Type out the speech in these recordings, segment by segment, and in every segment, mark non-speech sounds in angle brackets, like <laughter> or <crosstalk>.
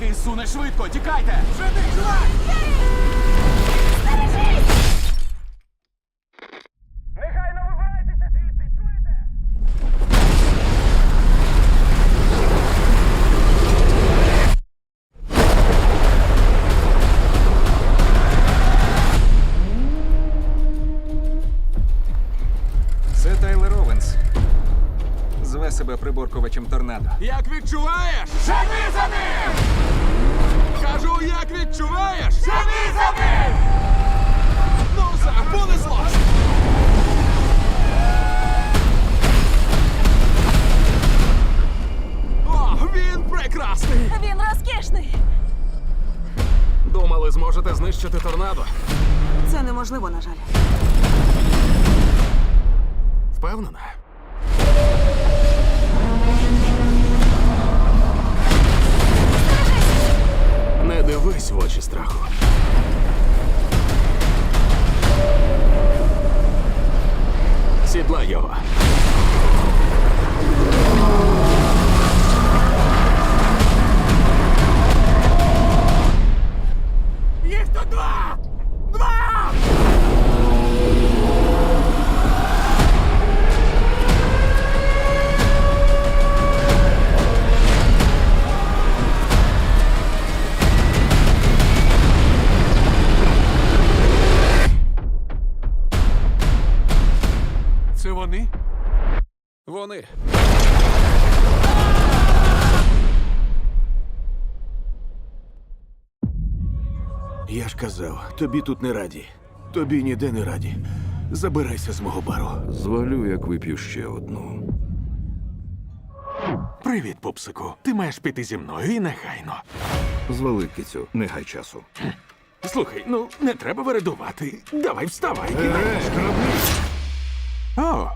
Який суне швидко, тікайте! Жени, чувак! Негайно вибирайтеся звідси, чуєте? Це Тайлер. Зве себе приборкувачем торнадо. Як відчуваєш? Неможливо, на жаль. Впевнена? Казав, тобі тут не раді. Тобі ніде не раді. Забирайся з мого бару. Звалю, як вип'ю ще одну. Привіт, пупсику. Ти маєш піти зі мною і негайно. Звали кицю, не гай часу. Слухай, ну не треба вередувати. Давай вставай. кидай. О,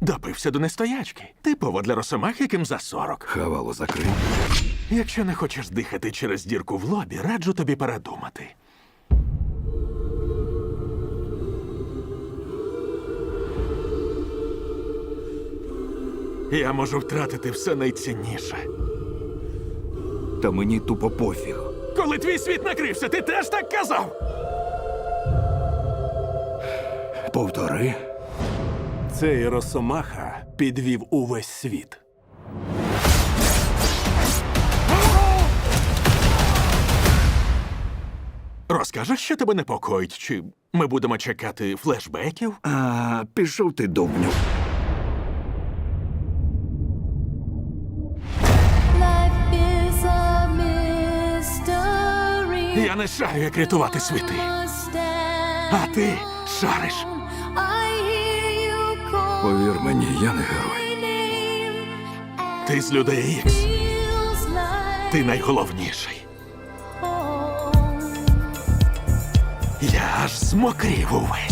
допився до нестоячки. Типово для росомах, яким за сорок. Хавало закрий. Якщо не хочеш дихати через дірку в лобі, раджу тобі передумати. Я можу втратити все найцінніше. Та мені тупо пофіг. Коли твій світ накрився, ти теж так казав. Повтори. Цей росомаха підвів увесь світ. Розкажеш, що тебе непокоїть, чи ми будемо чекати флешбеків? А, пішов ти довбню. Я не шарю, як рятувати світи. А ти шариш. Повір мені, я не герой. Ти з людей Ікс. Ти найголовніший. Я аж змокрів увесь.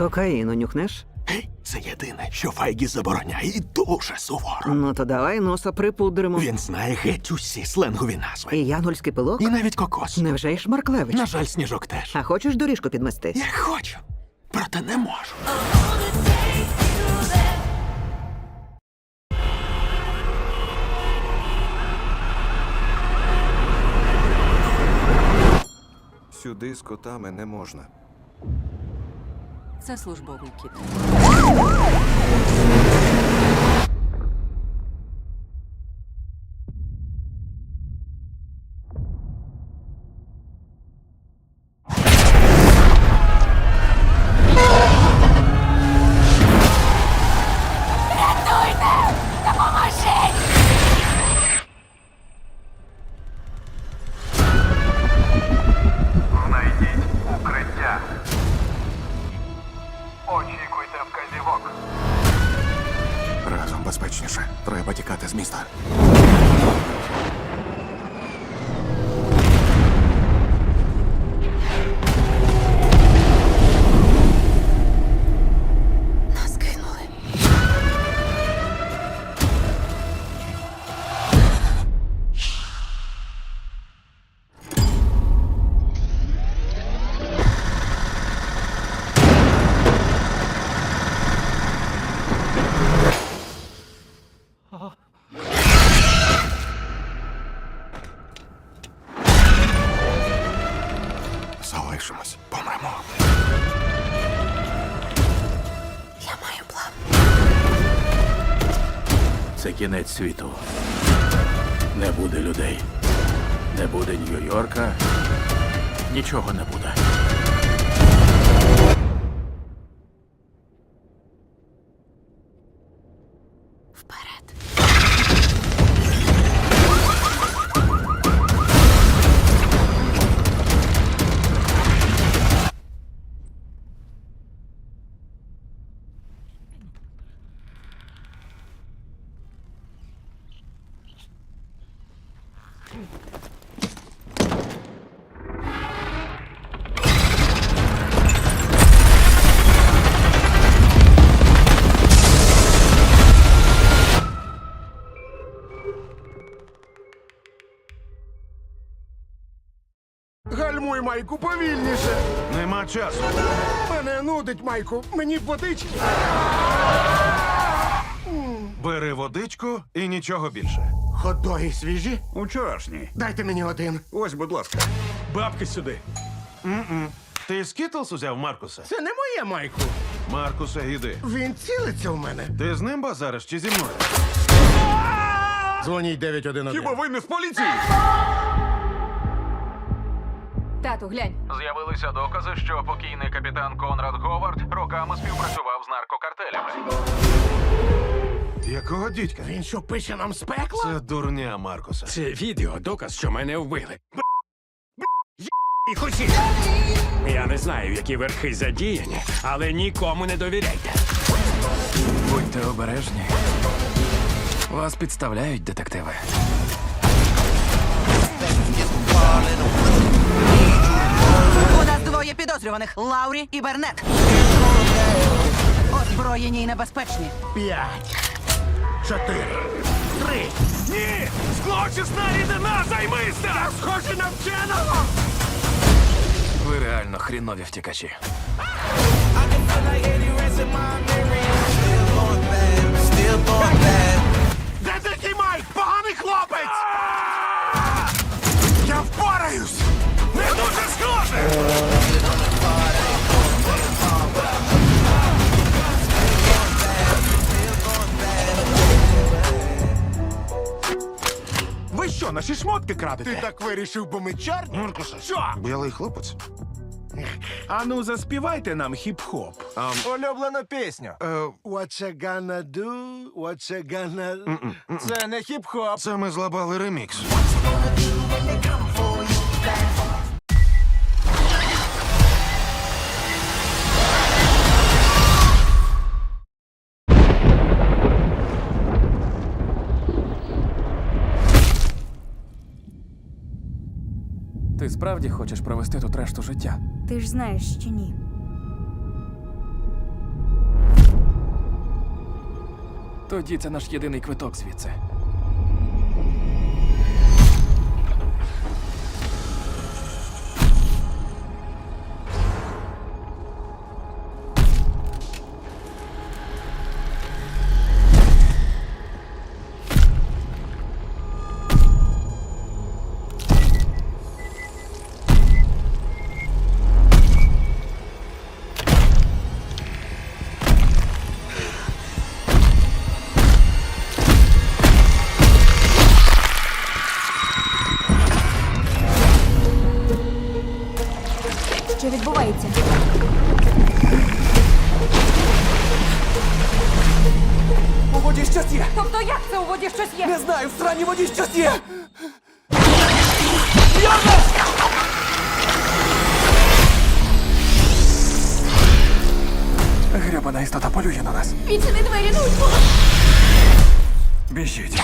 Кокаїну нюхнеш? Гей, це єдине, що Файгі забороняє і дуже суворо. Ну то давай носа припудримо. Він знає геть усі сленгові назви. І янгольський пилок? І навіть кокос. Невже й Шмарклевич? На жаль, сніжок теж. А хочеш доріжку підмести? Я хочу, проте не можу. Сюди з котами не можна. Це службовий кіт. безпечніше. Треба тікати з міста. Це кінець світу. Не буде людей. Не буде Нью-Йорка. Нічого не буде. Гальмуй, Майку, повільніше. Нема часу. Мене нудить, Майку. Мені водички. Бери водичку і нічого більше. Ходоги свіжі. Учорашній. Дайте мені один. Ось, будь ласка. Бабки сюди. Ти скітлс узяв Маркуса? Це не моє, Майку. Маркуса, іди. Він цілиться в мене. Ти з ним базариш чи зі мною? Дзвоніть 911. ви не з поліції? Тату, глянь. З'явилися докази, що покійний капітан Конрад Говард роками співпрацював з наркокартелями. Якого дідька? Він що пише нам з пекла? Це дурня Маркуса. Це відео доказ, що мене вбили. Їх усі. Я не знаю, які верхи задіяні, але нікому не довіряйте. Будьте обережні. Вас підставляють детективи. Двоє підозрюваних Лаурі і Бернет. Озброєні і небезпечні. П'ять. Чотири. Три. Ні! Злочисна рідина, займися! Схоже на вченого. Ви реально хрінові втікачі. Де наші шмотки крадете? Ти так вирішив, бо ми чорні? Маркуса. Що? Білий хлопець. Ану, заспівайте нам хіп-хоп. Улюблена пісню. Е, What you gonna do? What you gonna... Це не хіп-хоп. це ми злабали ремікс. Ти справді хочеш провести тут решту життя? Ти ж знаєш, що ні. Тоді це наш єдиний квиток звідси. знаю, в странній воді щось є! Гребана істота полює на нас. Відчини двері, ну! Біжіть.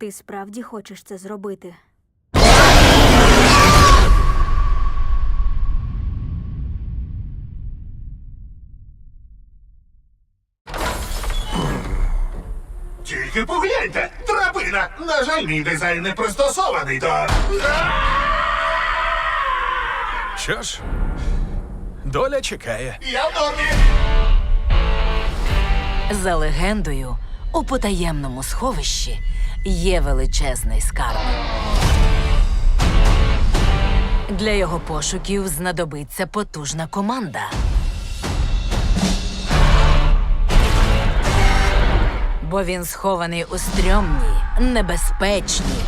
Ти справді хочеш це зробити? Тільки погляньте! Драбина! На жаль, мій дизайн не пристосований до. Що ж, доля чекає. Я в нормі! За легендою, у потаємному сховищі є величезний скарб. Для його пошуків знадобиться потужна команда. Бо він схований у стрьомній, небезпечній,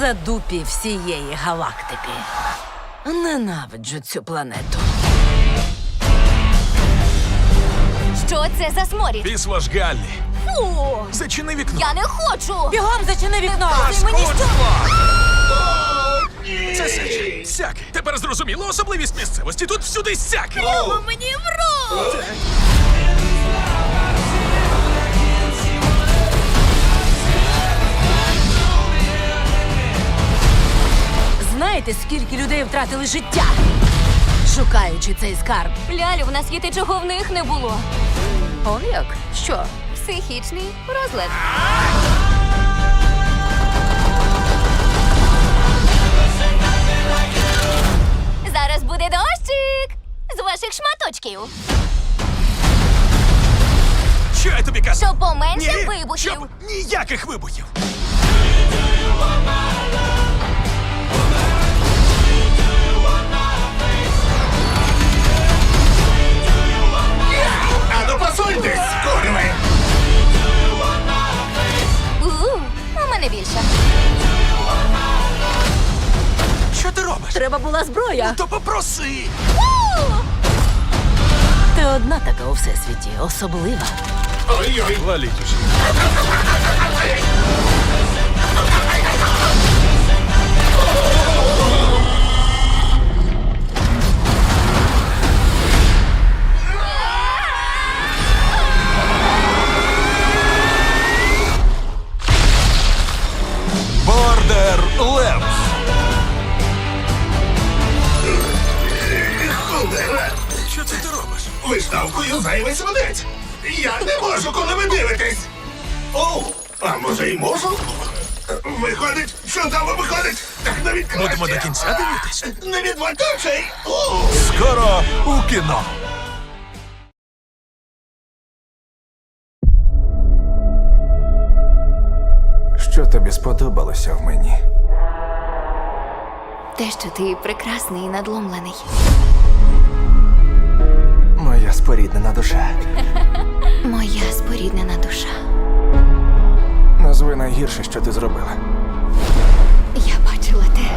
задупі всієї галактики. Ненавиджу цю планету. Що це за сморід? Післо ж Галлі. Фу! Зачини вікно. Я не хочу! Бігом зачини вікно! Ти мені що? Це сяки. Сяки. Тепер зрозуміло особливість місцевості. Тут всюди сяки. Мені в рот! Знаєте, скільки людей втратили життя, шукаючи цей скарб? Лялю, в нас є те, чого в них не було. Он як? Що? Психічний розлад. Зараз буде дощик з ваших шматочків. Що я тобі кажу? Щоб поменше Ні, вибухів. Щоб ніяких вибухів. Ану, пасуйтесь, курви! У, у мене більше. Що ти робиш? Треба була зброя. То попроси. Ти одна така у всесвіті, особлива. Ой-ой! Валіть уже. <laughs> робиш? Виставкою зайвий свинець! Я не можу, коли ви дивитесь! О, а може й можу? Виходить, чудово виходить! Так навіть краще! Будемо до кінця дивитись. Не відводь очей! О! Скоро у кіно. Що тобі сподобалося в мені? Те, що ти прекрасний і надломлений. Моя споріднена душа. <laughs> Моя споріднена душа. Назви найгірше, що ти зробила. Я бачила те,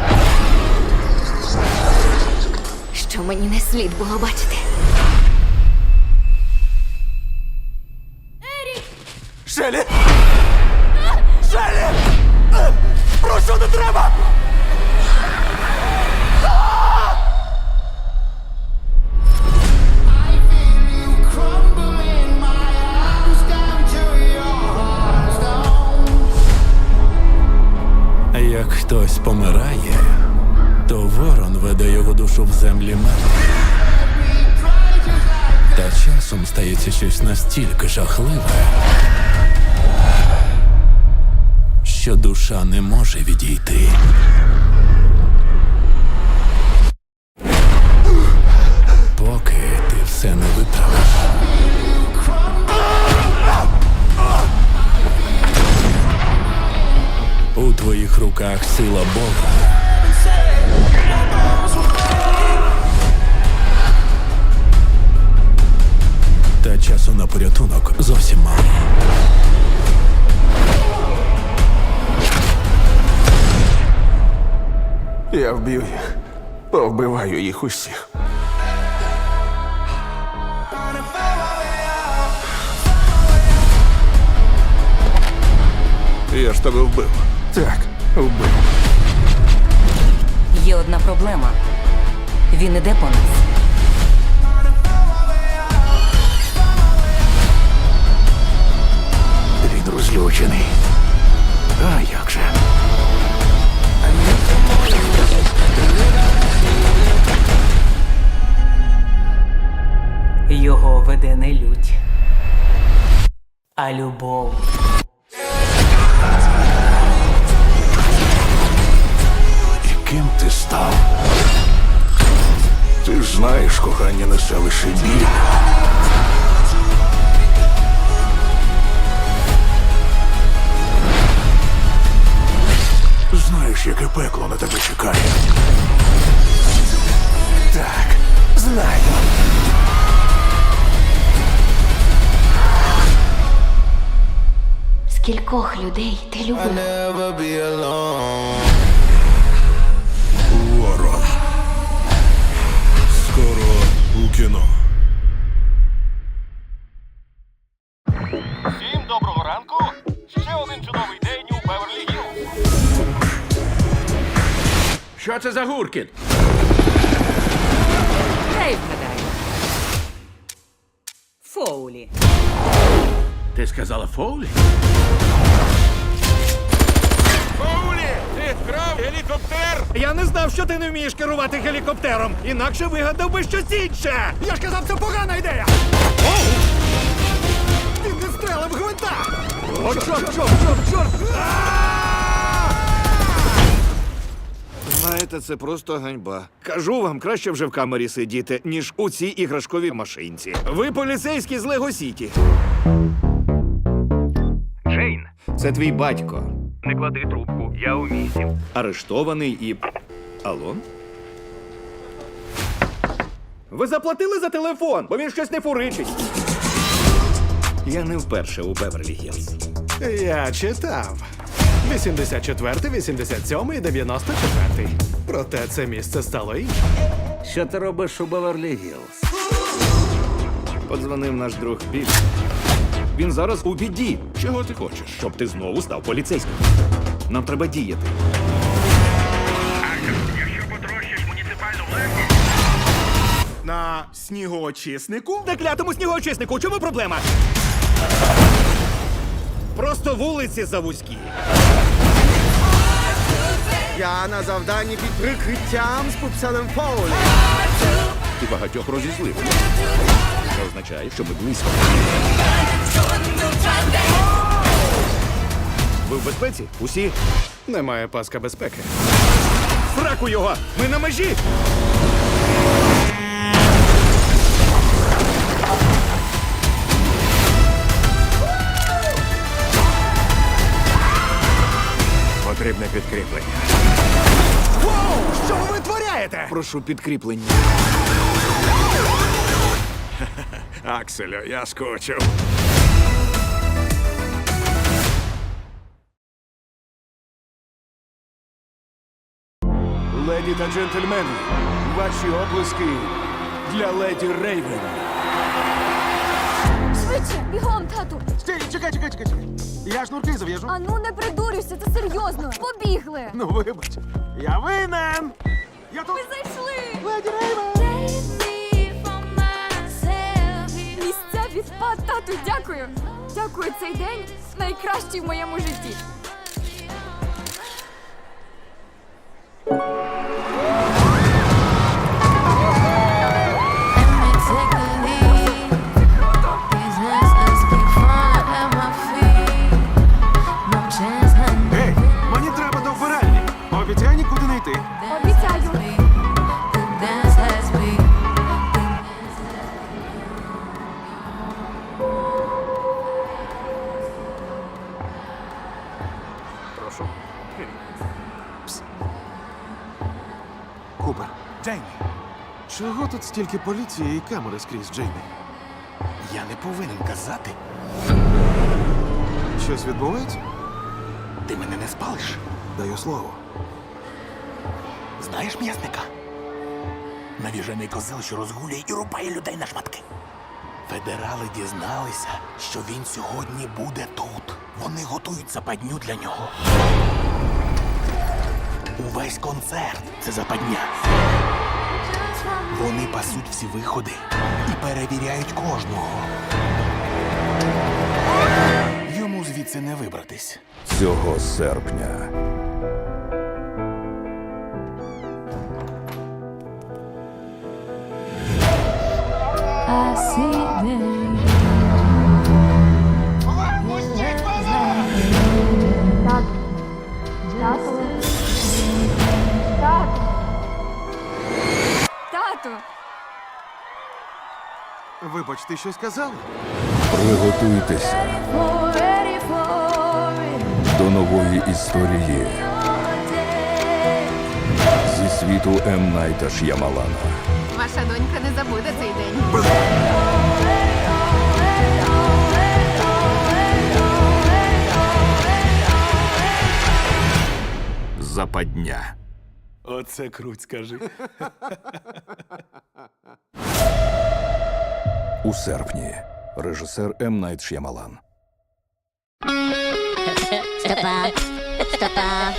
що мені не слід було бачити. Шелі! Шелі! Прошу, не треба! Часом стається щось настільки жахливе, що душа не може відійти. Поки ти все не виправиш. У твоїх руках сила Бога. Та часу на порятунок зовсім мало. Я вб'ю їх, повбиваю їх усіх. Я ж тебе вбив. Так, вбив. Є одна проблема. Він іде по нас. Розлючений. А як же? Його веде не лють, а любов. І ким ти став? Ти ж знаєш, кохання несе лише біль. Знаєш, яке пекло на тебе чекає. Так, знаю. Скількох людей ти любив? Це за гуркіт? Дай вгадаю. Фоулі. Ти сказала Фоулі? Фоулі! Ти вкрав гелікоптер! Я не знав, що ти не вмієш керувати гелікоптером. Інакше вигадав би щось інше. Я ж казав, це погана ідея. Оу! Ти не стрелив гвинта! О, чорт, чорт, чорт, чорт! Знаєте, це просто ганьба. Кажу вам, краще вже в камері сидіти, ніж у цій іграшковій машинці. Ви поліцейські з Лего Сіті. Джейн, Це твій батько. не клади трубку, я у місті. Арештований і. Алло? Ви заплатили за телефон, бо він щось не фуричить. Я не вперше у Беверлі Гілз. Я читав. 84, 87 і 94. Проте це місце стало іншим. Що ти робиш у Беверлі Гілз? Подзвонив наш друг Біль. Він зараз у біді. Чого ти хочеш? Щоб ти знову став поліцейським. Нам треба діяти. Якщо потрощиш муніципальну легку, На снігоочиснику? На клятому снігоочиснику. У чому проблема? Просто вулиці завузькі. Я на завданні під прикриттям з пупсаном Фоулі. Ти багатьох розізлив. Це означає, що ми близько. Ви в безпеці? Усі? Немає паска безпеки. Фраку його! Ми на межі! Потрібне підкріплення. Прошу підкріплення. <laughs> Акселю, я скочив. Леді та джентльмени, ваші оплески для леді Рейвен. Швидше, бігом, тату. Стій, чекай, чекай, чекай, чекай. Я шнурки зав'яжу. А ну не придурюйся, це серйозно. Побігли. Ну, вибач. Я винен! Я тут... Ми зайшли. Леді Рейвен! Місця відпад, тату, дякую. Дякую, цей день найкращий в моєму житті. Стільки поліції і камери скрізь, Джеймі? я не повинен казати. Щось відбувається? Ти мене не спалиш. Даю слово. Знаєш м'ясника? Навіжений козел, що розгулює і рубає людей на шматки. Федерали дізналися, що він сьогодні буде тут. Вони готують западню для нього. Увесь концерт це западня. Вони пасуть всі виходи і перевіряють кожного. Йому звідси не вибратись. Цього серпня. I see them. Тату! Вибач, ти щось казала? Приготуйтеся до нової історії зі світу М. Найта Ш'ямалана. Ваша донька не забуде цей день. Западня. Оце круть, скажи. У серпні. Режисер М. Найт Ш'ямалан. Стопа. Стопа.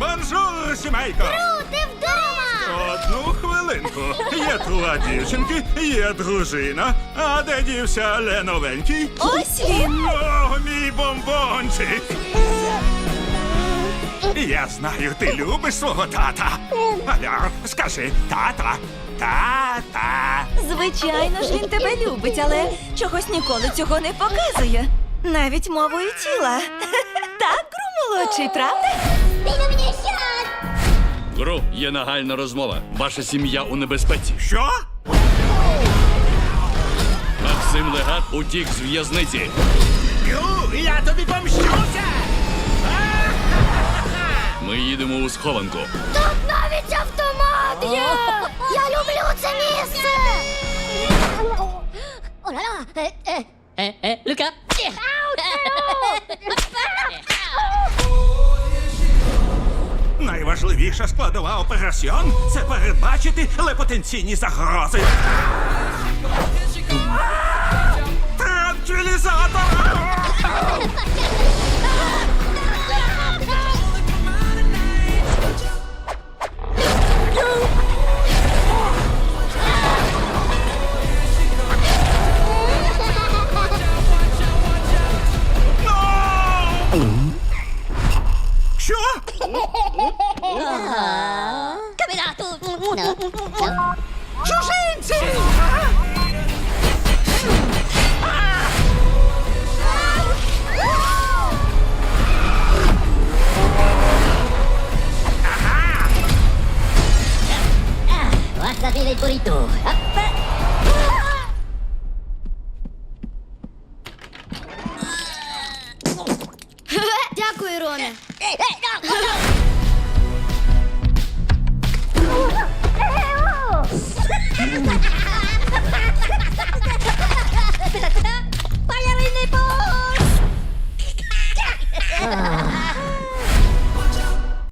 Бонжур, сімейко! Ти вдома! Одну хвилинку. Є тула дівчинки, є дружина. А де дівся Леновенький? Ось він! О, мій бомбончик! Я знаю, ти любиш свого тата. Аля, скажи, тата, тата. Звичайно ж, він тебе любить, але чогось ніколи цього не показує. Навіть мовою тіла. <laughs> Так, Гру молодший, правда? Гру, є нагальна розмова. Ваша сім'я у небезпеці. Що? Максим Легат утік з в'язниці. Ю, я тобі помщуся! Ми їдемо у схованку. Тут навіть автомат є! Я люблю це місце! Люка! Найважливіша складова операціон це передбачити лепотенційні загрози. Транквілізатор! カメラ。Thank you, Apa? Дякую, Роме.